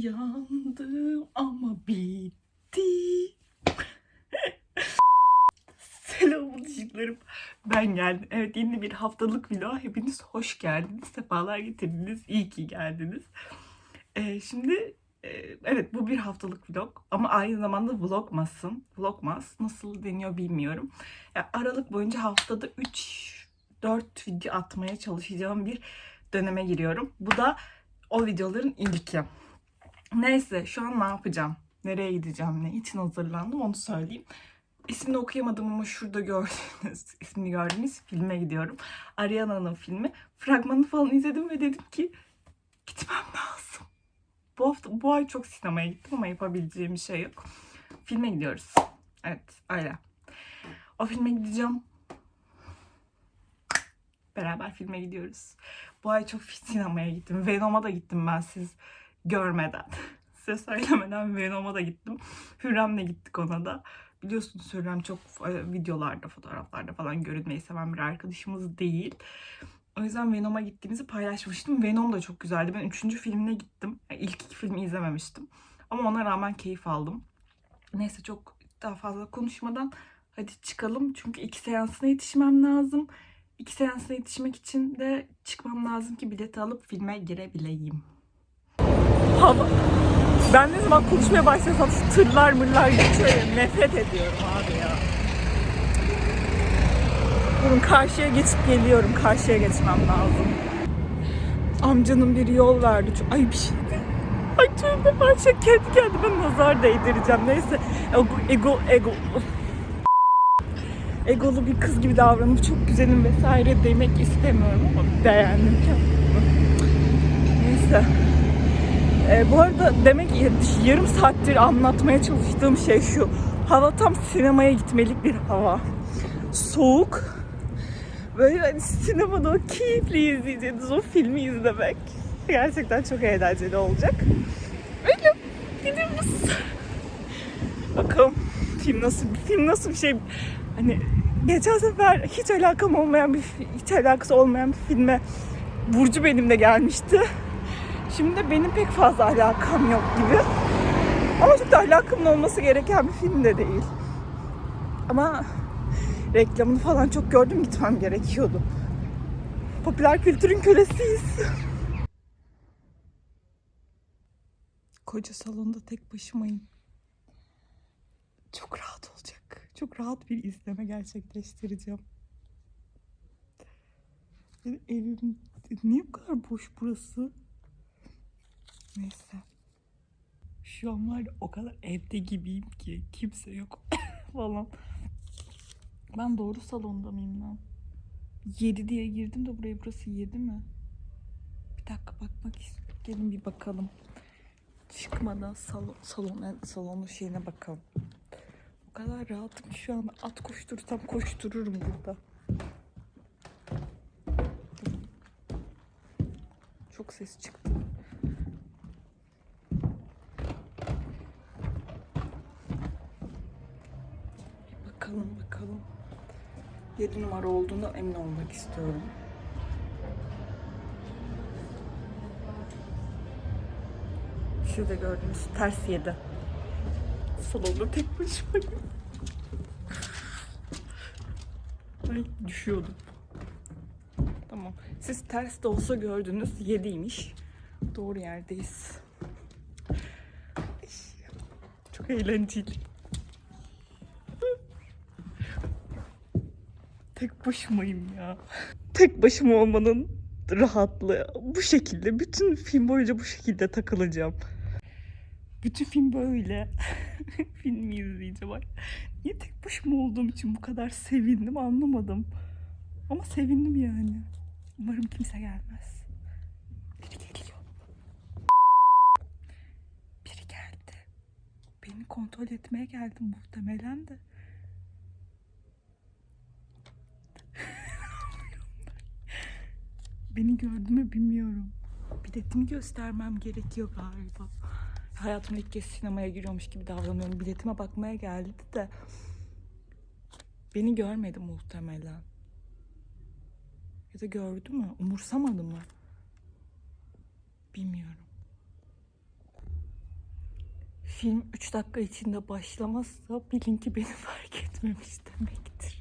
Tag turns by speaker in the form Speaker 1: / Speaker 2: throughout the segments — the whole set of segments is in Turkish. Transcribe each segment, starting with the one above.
Speaker 1: Uyandım ama bitti. Selam ışıklarım. Ben geldim. Evet yeni bir haftalık vlog. Hepiniz hoş geldiniz. Sefalar getirdiniz. İyi ki geldiniz. Ee, şimdi e, evet bu bir haftalık vlog. Ama aynı zamanda vlogmasın. Vlogmas nasıl deniyor bilmiyorum. Ya, Aralık boyunca haftada 3 4 video atmaya çalışacağım bir döneme giriyorum. Bu da o videoların ilki. Neyse şu an ne yapacağım? Nereye gideceğim? Ne için hazırlandım onu söyleyeyim. İsmini okuyamadım ama şurada gördüğünüz, ismini gördüğünüz filme gidiyorum. Ariana'nın filmi. Fragmanı falan izledim ve dedim ki gitmem lazım. Bu hafta, bu ay çok sinemaya gittim ama yapabileceğim bir şey yok. Filme gidiyoruz. Evet, öyle. O filme gideceğim. Beraber filme gidiyoruz. Bu ay çok sinemaya gittim. Venom'a da gittim ben siz görmeden. Size söylemeden Venom'a da gittim. Hürrem'le gittik ona da. Biliyorsunuz Hürrem çok videolarda, fotoğraflarda falan görünmeyi seven bir arkadaşımız değil. O yüzden Venom'a gittiğimizi paylaşmıştım. Venom da çok güzeldi. Ben üçüncü filmine gittim. Yani İlk iki filmi izlememiştim. Ama ona rağmen keyif aldım. Neyse çok daha fazla konuşmadan hadi çıkalım. Çünkü iki seansına yetişmem lazım. İki seansına yetişmek için de çıkmam lazım ki bileti alıp filme girebileyim. Hava. Ben ne zaman konuşmaya başlasam tırlar mırlar geçiyor ya nefret ediyorum abi ya. Durun karşıya geçip geliyorum. Karşıya geçmem lazım. Amcanın bir yol verdi. Çok- Ay bir şey değil. Ay tövbe ben şey kendi kendime nazar değdireceğim. Neyse ego ego ego. Egolu bir kız gibi davranıp çok güzelim vesaire demek istemiyorum ama beğendim kendimi. Neyse. Ee, bu arada demek yarım saattir anlatmaya çalıştığım şey şu. Hava tam sinemaya gitmelik bir hava. Soğuk. Böyle hani sinemada o keyifli izleyeceğiniz o filmi izlemek. Gerçekten çok eğlenceli olacak. Öyle gidiyoruz. Bakalım film nasıl film nasıl bir şey. Hani geçen sefer hiç alakam olmayan bir hiç alakası olmayan bir filme Burcu benimle gelmişti. Şimdi benim pek fazla alakam yok gibi. Ama çok da alakamın olması gereken bir film de değil. Ama reklamını falan çok gördüm gitmem gerekiyordu. Popüler kültürün kölesiyiz. Koca salonda tek başımayım. Çok rahat olacak. Çok rahat bir izleme gerçekleştireceğim. Evim niye bu kadar boş burası? Neyse. Şu an var o kadar evde gibiyim ki kimse yok falan. Ben doğru salonda mıyım lan? 7 diye girdim de buraya burası 7 mi? Bir dakika bakmak istiyorum. Gelin bir bakalım. Çıkmadan salon, salon, salonun şeyine bakalım. O kadar rahatım ki şu an at koştursam koştururum burada. Çok ses çıktı. Bir bakalım bakalım. 7 numara olduğuna emin olmak istiyorum. Şurada gördüğünüz ters 7. Salonda tek başımayım. Ay düşüyordum. Tamam. Siz ters de olsa gördünüz 7'ymiş. Doğru yerdeyiz. Çok eğlenceli. Tek başımayım ya. Tek başıma olmanın rahatlığı. Bu şekilde. Bütün film boyunca bu şekilde takılacağım. Bütün film böyle. Filmi izleyeceğim. Ay, Niye tek başıma olduğum için bu kadar sevindim anlamadım. Ama sevindim yani. Umarım kimse gelmez. Biri geliyor. Biri geldi. Beni kontrol etmeye geldi muhtemelen de. Beni gördü mü bilmiyorum. Biletimi göstermem gerekiyor galiba. Hayatımda ilk kez sinemaya giriyormuş gibi davranıyorum. Biletime bakmaya geldi de beni görmedi muhtemelen. Ya da gördü mü? Umursamadı mı? Bilmiyorum. Film 3 dakika içinde başlamazsa bilin ki beni fark etmemiş demektir.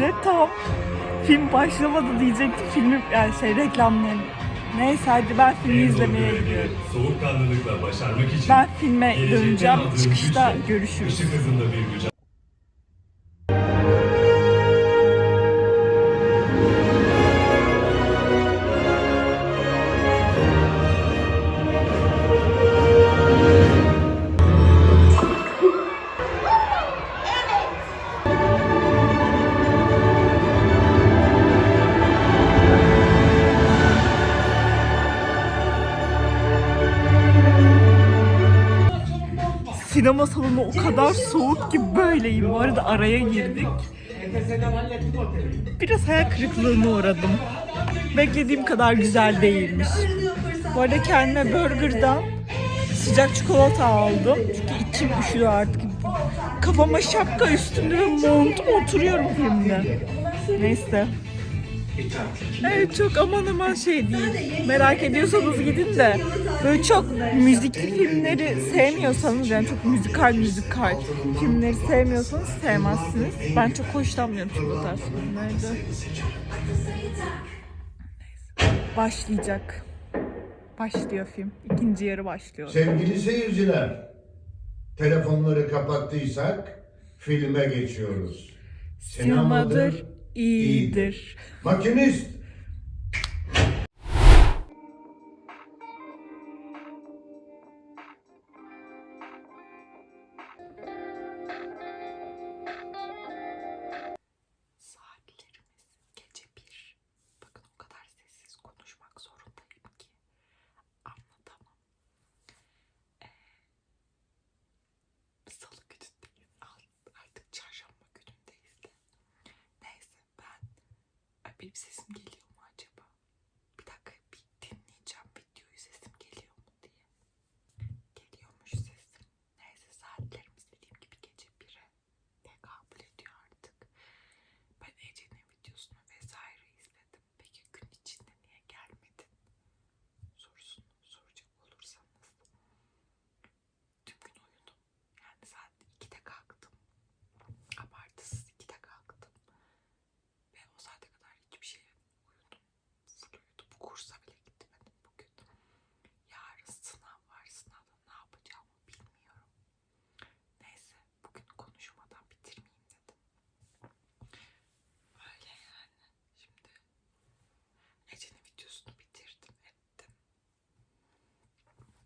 Speaker 1: Size tam film başlamadı diyecektim. Filmi yani şey reklamlarını. Neyse hadi ben filmi izlemeye gidiyorum.
Speaker 2: Soğukkanlılıkla başarmak için
Speaker 1: Ben filme döneceğim. Çıkışta görüşürüz.
Speaker 2: Işık hızında bir mücadele.
Speaker 1: Kadar soğuk ki böyleyim. Bu arada araya girdik. Biraz hayal kırıklığına uğradım. Beklediğim kadar güzel değilmiş. Bu arada kendime burgerdan sıcak çikolata aldım. Çünkü içim üşüyor artık. Kafama şapka üstünde ve montum oturuyorum filmde. Neyse. Evet çok aman aman şey değil. Merak ediyorsanız gidin de böyle çok müzikli filmleri sevmiyorsanız yani çok müzikal müzikal filmleri sevmiyorsanız sevmezsiniz. Ben çok hoşlanmıyorum çünkü bu tarz filmlerde. Başlayacak. Başlıyor film. İkinci yarı başlıyor.
Speaker 3: Sevgili seyirciler, telefonları kapattıysak filme geçiyoruz.
Speaker 1: Sinemadır, iyidir.
Speaker 3: Makinist,
Speaker 1: benim sesim geliyor mu acaba? Bir dakika bir dinleyeceğim videoyu sesim geliyor mu diye. Geliyormuş sesim. Neyse saatlerimiz dediğim gibi gece 1'e tekabül ediyor artık. Ben Ece'nin videosunu vesaire izledim. Peki gün içinde niye gelmedin? Sorusunu soracak olursanız. Tüm gün uyudum. Yani saat 2'de kalktım. Abartısız 2'de kalktım. Ve o saate kadar hiçbir şey uyudum. Full uyudum. Kursa bile gitmedim bugün. Yarın sınav var. Sınavda ne yapacağımı bilmiyorum. Neyse bugün konuşmadan bitirmeyeyim dedim. Öyle yani. Şimdi Ece'nin videosunu bitirdim ettim.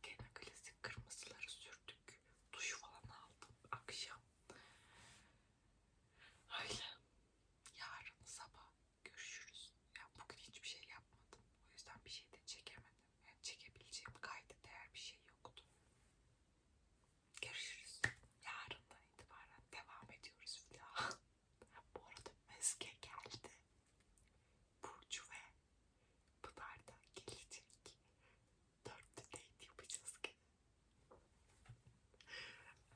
Speaker 1: Gene klasik kırmızıları sürdük. Duş falan aldım akşam. Öyle. Yarın sabah görüşürüz. Ya bugün hiçbir şey yapmadım. O yüzden bir şey de çekemedim. Yani çekebileceğim kayda değer bir şey yoktu. Görüşürüz. Yarından itibaren devam ediyoruz vloga. Bu arada Özge geldi. Burcu ve Pınar da gelecek. Dörtlü date yapacağız gene.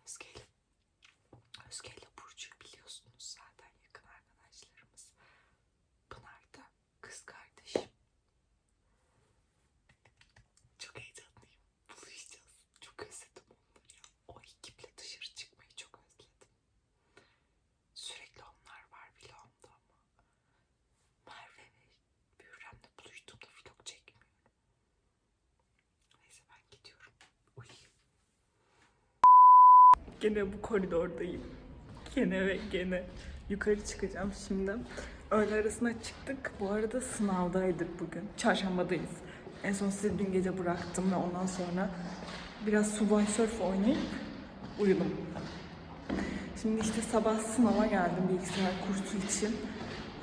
Speaker 1: Özge ile Özge ile Burcu'yu biliyorsunuz zaten yakın arkadaşlarımız. Pınar da kız kardeşim. Çok heyecanlıyım. Buluşacağız. Çok özledim onları ya. O ekiple dışarı çıkmayı çok özledim. Sürekli onlar var vlogumda ama. Merve ve Bürrem'le buluştuğumda vlog çekmiyorum. Neyse ben gidiyorum. Uyuyayım. Gene bu koridordayım. Gene ve gene yukarı çıkacağım şimdi. Öğle arasına çıktık. Bu arada sınavdaydık bugün. Çarşambadayız. En son sizi dün gece bıraktım ve ondan sonra biraz Subway Surf oynayıp uyudum. Şimdi işte sabah sınava geldim bilgisayar kursu için.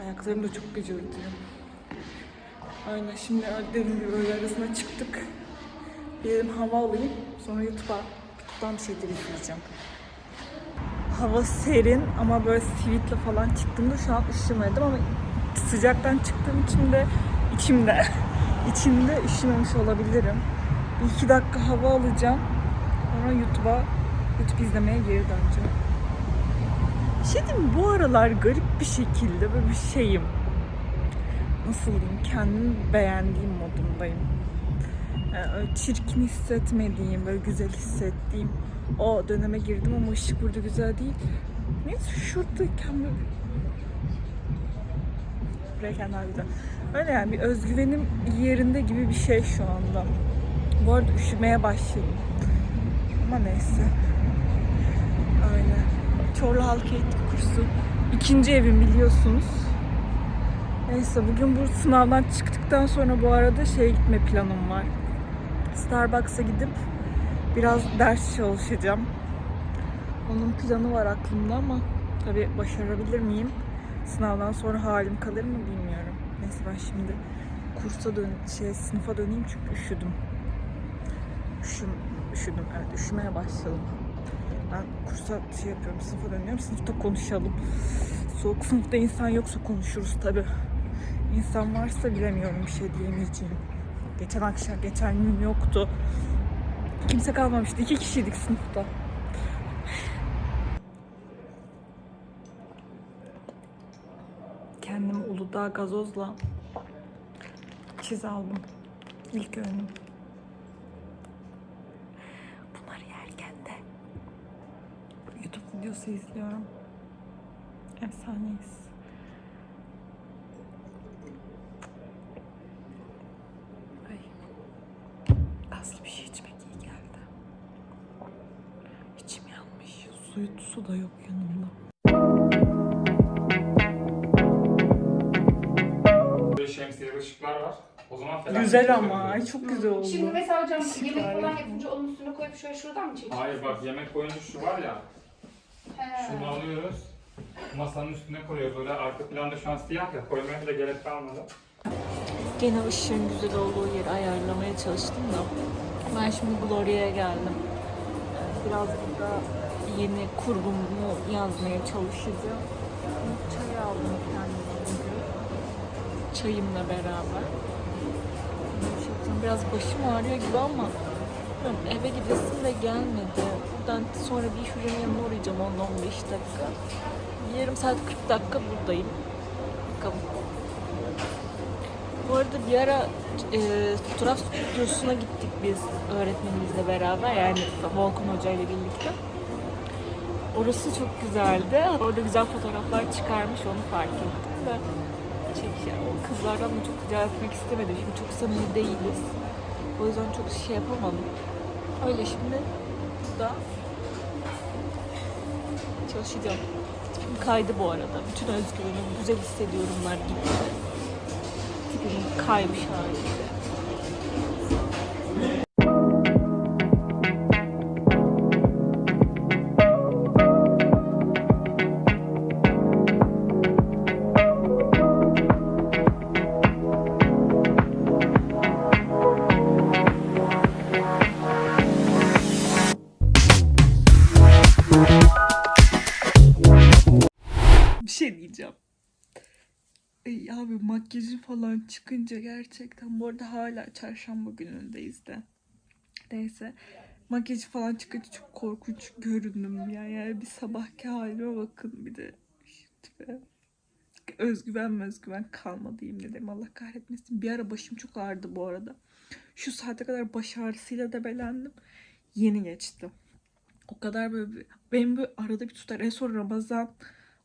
Speaker 1: Ayaklarım da çok gıcırtıyor. Aynen şimdi dediğim gibi öğle arasına çıktık. Bir hava alayım. Sonra YouTube'a YouTube'dan bir şeyler izleyeceğim. Hava serin ama böyle sivitle falan çıktığımda şu an üşümedim ama sıcaktan çıktığım için de içimde içimde üşümemiş olabilirim. Bir iki dakika hava alacağım. Sonra YouTube'a YouTube izlemeye geri döneceğim. Bir şey diyeyim? Bu aralar garip bir şekilde böyle bir şeyim. Nasıl diyeyim? Kendimi beğendiğim modundayım. Yani öyle çirkin hissetmediğim, böyle güzel hissettiğim o döneme girdim ama ışık burada güzel değil. Neyse şuradayken böyle burayken daha güzel. Öyle yani bir özgüvenim yerinde gibi bir şey şu anda. Bu arada üşümeye başladım. Ama neyse. Öyle. Çorlu Halk Eğitim Kursu. İkinci evim biliyorsunuz. Neyse bugün bu sınavdan çıktıktan sonra bu arada şeye gitme planım var. Starbucks'a gidip biraz ders çalışacağım. Onun planı var aklımda ama tabii başarabilir miyim? Sınavdan sonra halim kalır mı bilmiyorum. Neyse ben şimdi kursa dön şey sınıfa döneyim çünkü üşüdüm. Üşüm, üşüdüm evet üşümeye başladım. Ben kursa şey yapıyorum sınıfa dönüyorum sınıfta konuşalım. Soğuk sınıfta insan yoksa konuşuruz tabii. İnsan varsa bilemiyorum bir şey diyemeyeceğim. Geçen akşam, geçen gün yoktu. Kimse kalmamıştı. İki kişiydik sınıfta. Kendim Uludağ gazozla çiz aldım. İlk öğünüm. Bunları yerken de YouTube videosu izliyorum. Efsaneyiz. Ay. Gazlı bir şey içmek iyi geldi. İçim yanmış. Suyu, su da yok yanımda.
Speaker 4: Böyle şemsiyeli ışıklar var. O zaman felaket
Speaker 1: Güzel ama. Ay çok güzel oldu.
Speaker 5: Şimdi mesela hocam yemek falan yapınca onun üstüne koyup şöyle şuradan mı çekiyorsun?
Speaker 4: Hayır bak yemek koyunca şu var ya.
Speaker 5: He.
Speaker 4: Şunu alıyoruz. Masanın üstüne koyuyoruz. Öyle arka planda şu an siyah ya. Koymaya bile gerek kalmadı.
Speaker 1: Gene ışığın güzel olduğu yeri ayarlamaya çalıştım da. Ben şimdi Gloria'ya geldim. Biraz burada yeni kurgumu yazmaya çalışacağım. Çay aldım kendime bugün. Çayımla beraber. Biraz başım ağrıyor gibi ama eve gidesim de gelmedi. Buradan sonra bir hücrenin yanına uğrayacağım 10-15 dakika. Yarım saat 40 dakika buradayım. Bakalım. Bu arada bir ara e, fotoğraf stüdyosuna gittik biz öğretmenimizle beraber yani Volkan Hoca ile birlikte. Orası çok güzeldi. Orada güzel fotoğraflar çıkarmış onu fark ettim de. Çek, yani o kızlardan da çok rica etmek istemedim. Şimdi çok samimi değiliz. O yüzden çok şey yapamadım. Öyle şimdi burada çalışacağım. Tipim kaydı bu arada. Bütün özgüvenim, güzel hissediyorumlar gitti tipim kaymış halinde. Falan çıkınca gerçekten bu arada hala çarşamba günündeyiz de. Neyse. Makyajı falan çıkınca çok korkunç göründüm ya. Yani bir sabahki halime bakın bir de tipe. Özgüven özgüven kalmadı yemin ederim. Allah kahretmesin. Bir ara başım çok ağrıdı bu arada. Şu saate kadar baş ağrısıyla debelendim. Yeni geçti. O kadar böyle bir, benim böyle arada bir tutar. En son Ramazan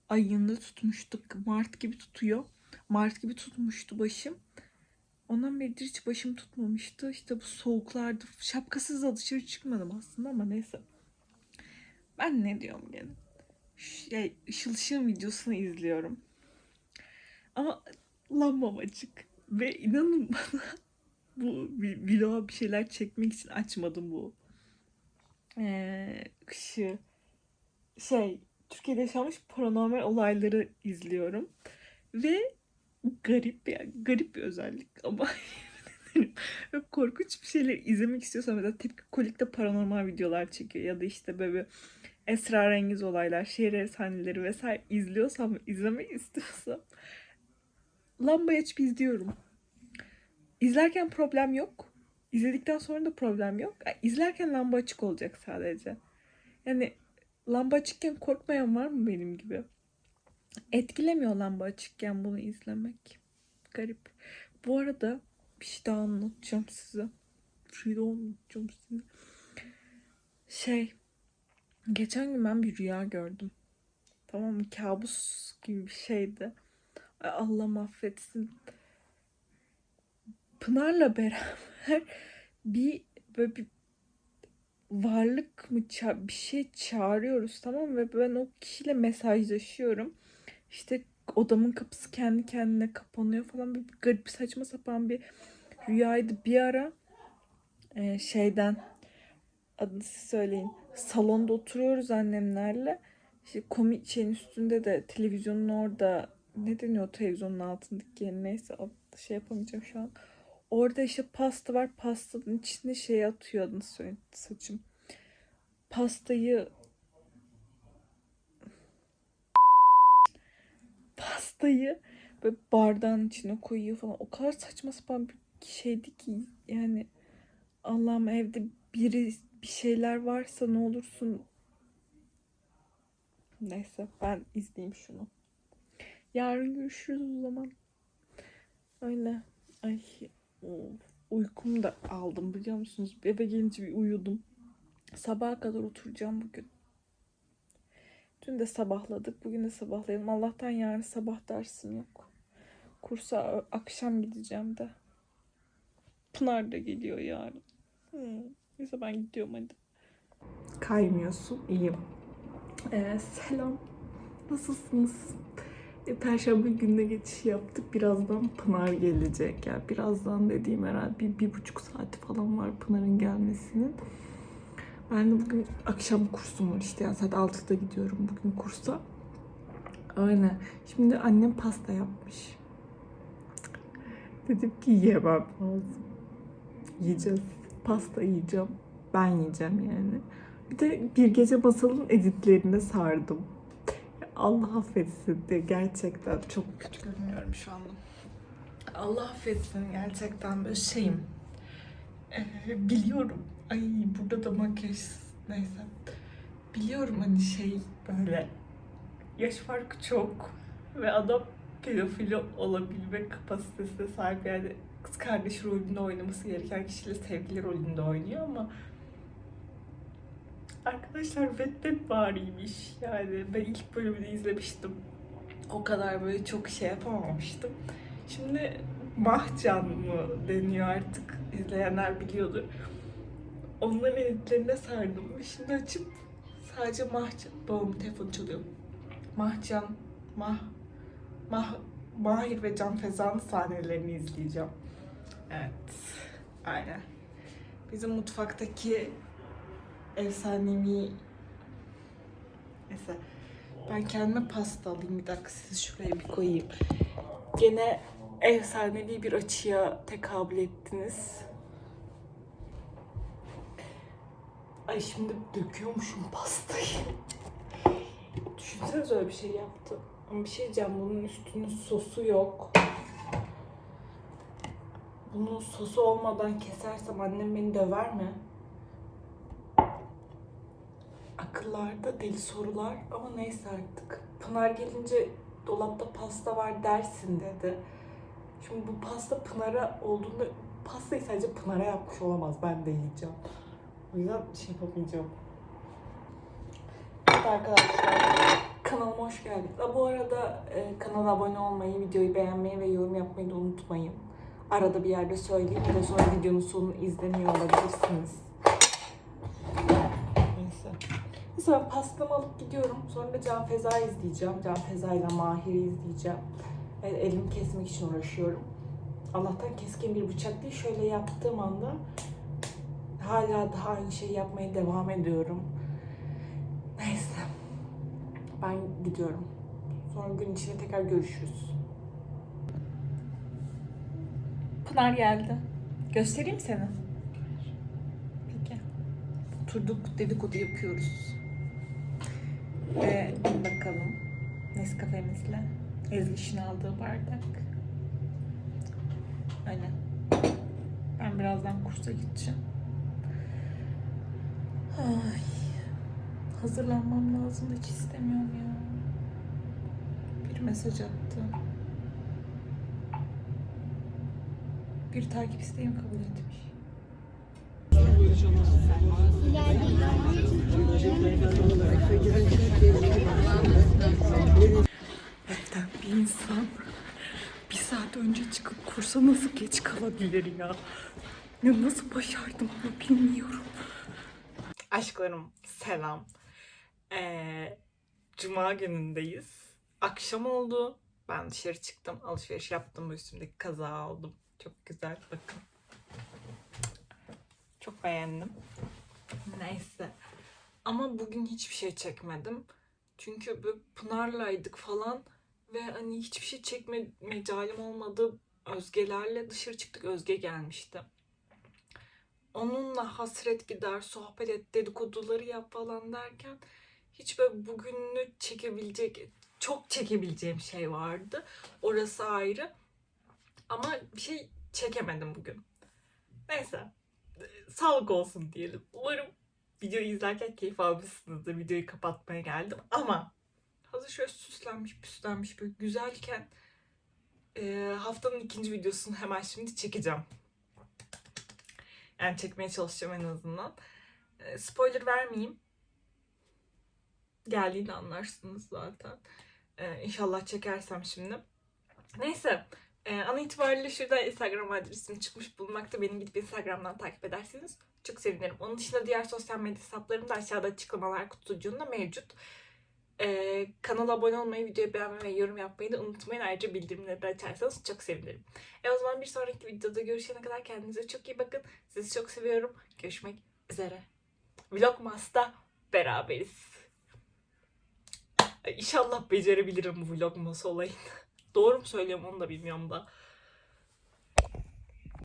Speaker 1: ayında tutmuştuk. Mart gibi tutuyor. Mart gibi tutmuştu başım. Ondan beridir hiç başım tutmamıştı. İşte bu soğuklarda şapkasız da dışarı çıkmadım aslında ama neyse. Ben ne diyorum gene? Şey, Işıl Işıl'ın videosunu izliyorum. Ama lambam açık. Ve inanın bana bu vloga bir şeyler çekmek için açmadım bu ee, kışı. Şey, Türkiye'de yaşanmış paranormal olayları izliyorum. Ve garip bir, garip bir özellik ama korkunç bir şeyler izlemek istiyorsam mesela Tepki Kolik'te paranormal videolar çekiyor ya da işte böyle esrarengiz olaylar, şehir efsaneleri vesaire izliyorsam, izlemek istiyorsam lambayı açıp izliyorum. İzlerken problem yok. İzledikten sonra da problem yok. Yani izlerken lamba açık olacak sadece. Yani lamba açıkken korkmayan var mı benim gibi? Etkilemiyor lamba açıkken bunu izlemek. Garip. Bu arada bir şey daha anlatacağım size. Frida unutacağım şimdi. Şey. Geçen gün ben bir rüya gördüm. Tamam mı? Kabus gibi bir şeydi. Ay Allah mahvetsin. Pınar'la beraber bir böyle bir varlık mı ça- bir şey çağırıyoruz tamam mı? ve ben o kişiyle mesajlaşıyorum. İşte odamın kapısı kendi kendine kapanıyor falan bir garip saçma sapan bir rüyaydı. Bir ara e, şeyden adını siz söyleyin. Salonda oturuyoruz annemlerle. İşte komik şeyin üstünde de televizyonun orada ne deniyor televizyonun altındaki yer neyse şey yapamayacağım şu an. Orada işte pasta var. Pastanın içine şey atıyor adını söyle saçım. Pastayı pastayı böyle bardağın içine koyuyor falan. O kadar saçma sapan bir şeydi ki yani Allah'ım evde biri bir şeyler varsa ne olursun Neyse ben izleyeyim şunu. Yarın görüşürüz o zaman. Öyle. Ay uykum da aldım biliyor musunuz? Eve gelince bir uyudum. Sabaha kadar oturacağım bugün. Dün de sabahladık. Bugün de sabahlayalım. Allah'tan yarın sabah dersim yok. Kursa akşam gideceğim de. Pınar da geliyor yarın. Hmm. Neyse ben gidiyorum hadi. Kaymıyorsun. İyiyim. Ee, selam. Nasılsınız? E, Perşembe gününe geçiş yaptık. Birazdan Pınar gelecek. Yani birazdan dediğim herhalde bir, bir buçuk saati falan var Pınar'ın gelmesinin. Ben de bugün akşam kursum var işte. Yani saat 6'da gidiyorum bugün kursa. Öyle. Şimdi annem pasta yapmış. Dedim ki yemem lazım. Yiyeceğiz. Pasta yiyeceğim. Ben yiyeceğim yani. Bir de bir gece masalın editlerine sardım. Allah affetsin de gerçekten çok kötü görünüyorum şu anda. Allah affetsin gerçekten böyle şeyim. Ee, biliyorum. Ay burada da makyaj neyse. Biliyorum hani şey böyle yaş farkı çok ve adam pedofili olabilme kapasitesine sahip yani kız kardeş rolünde oynaması gereken kişiyle sevgili rolünde oynuyor ama Arkadaşlar Wattpad variymiş. Yani ben ilk bölümünü izlemiştim. O kadar böyle çok şey yapamamıştım. Şimdi Mahcan mı deniyor artık izleyenler biliyordur. Onların editlerine sardım. Şimdi açıp sadece Mahcan, babamın telefonu çalıyor. Mahcan, Mah, Mah, Mahir ve Can Feza'nın sahnelerini izleyeceğim. Evet, aynen. Bizim mutfaktaki efsanevi Neyse. Ben kendime pasta alayım bir dakika sizi şuraya bir koyayım. Gene efsanevi bir açıya tekabül ettiniz. Ay şimdi döküyormuşum pastayı. Düşünsenize öyle bir şey yaptı. Ama bir şey diyeceğim bunun üstünün sosu yok. Bunun sosu olmadan kesersem annem beni döver mi? akıllarda deli sorular ama neyse artık. Pınar gelince dolapta pasta var dersin dedi. Şimdi bu pasta Pınar'a olduğunda pastayı sadece Pınar'a yapmış olamaz. Ben de yiyeceğim. O yüzden şey yapamayacağım. Evet arkadaşlar kanalıma hoş geldiniz. Bu arada e, kanala abone olmayı, videoyu beğenmeyi ve yorum yapmayı da unutmayın. Arada bir yerde söyleyeyim. Bir de sonra videonun sonunu izlemiyor olabilirsiniz. Neyse. Neyse ben pastamı alıp gidiyorum. Sonra da Can Feza izleyeceğim. Can Feza ile Mahir'i izleyeceğim. E, elimi kesmek için uğraşıyorum. Allah'tan keskin bir bıçak değil. Şöyle yaptığım anda hala daha aynı şeyi yapmaya devam ediyorum. Neyse. Ben gidiyorum. Sonra gün içinde tekrar görüşürüz. Pınar geldi. Göstereyim seni. Peki. Oturduk dedikodu yapıyoruz. Ve bakalım Nescafe'mizle Ezgi'şin aldığı bardak. Öyle. Ben birazdan kursa gideceğim. Ay. Hazırlanmam lazım hiç istemiyorum ya. Bir mesaj attı. Bir takip isteğim kabul etmiş. Evden bir insan bir saat önce çıkıp kursa nasıl geç kalabilir ya? Ya nasıl başardım bunu bilmiyorum. Aşklarım selam. Ee, Cuma günündeyiz. Akşam oldu. Ben dışarı çıktım. Alışveriş yaptım. Bu üstümdeki kazağı aldım. Çok güzel. Bakın. Çok beğendim. Neyse. Ama bugün hiçbir şey çekmedim. Çünkü böyle Pınar'laydık falan ve hani hiçbir şey çekme mecalim olmadı. Özgelerle dışarı çıktık. Özge gelmişti. Onunla hasret gider, sohbet et, dedikoduları yap falan derken hiç böyle bugününü çekebilecek, çok çekebileceğim şey vardı. Orası ayrı. Ama bir şey çekemedim bugün. Neyse. Sağlık olsun diyelim. Umarım videoyu izlerken keyif almışsınızdır. Videoyu kapatmaya geldim ama hazır şöyle süslenmiş püslenmiş böyle güzelken e, haftanın ikinci videosunu hemen şimdi çekeceğim. Yani çekmeye çalışacağım en azından. E, spoiler vermeyeyim. Geldiğinde anlarsınız zaten. E, inşallah çekersem şimdi. Neyse. E, an itibariyle şurada Instagram adresim çıkmış bulunmakta. Beni gidip Instagram'dan takip ederseniz çok sevinirim. Onun dışında diğer sosyal medya hesaplarım da aşağıda açıklamalar kutucuğunda mevcut. Ee, kanala abone olmayı, videoyu beğenmeyi ve yorum yapmayı da unutmayın. Ayrıca bildirimleri de açarsanız çok sevinirim. E o zaman bir sonraki videoda görüşene kadar kendinize çok iyi bakın. Sizi çok seviyorum. Görüşmek üzere. Vlogmas'ta beraberiz. İnşallah becerebilirim bu Vlogmas olayını. Doğru mu söylüyorum onu da bilmiyorum da.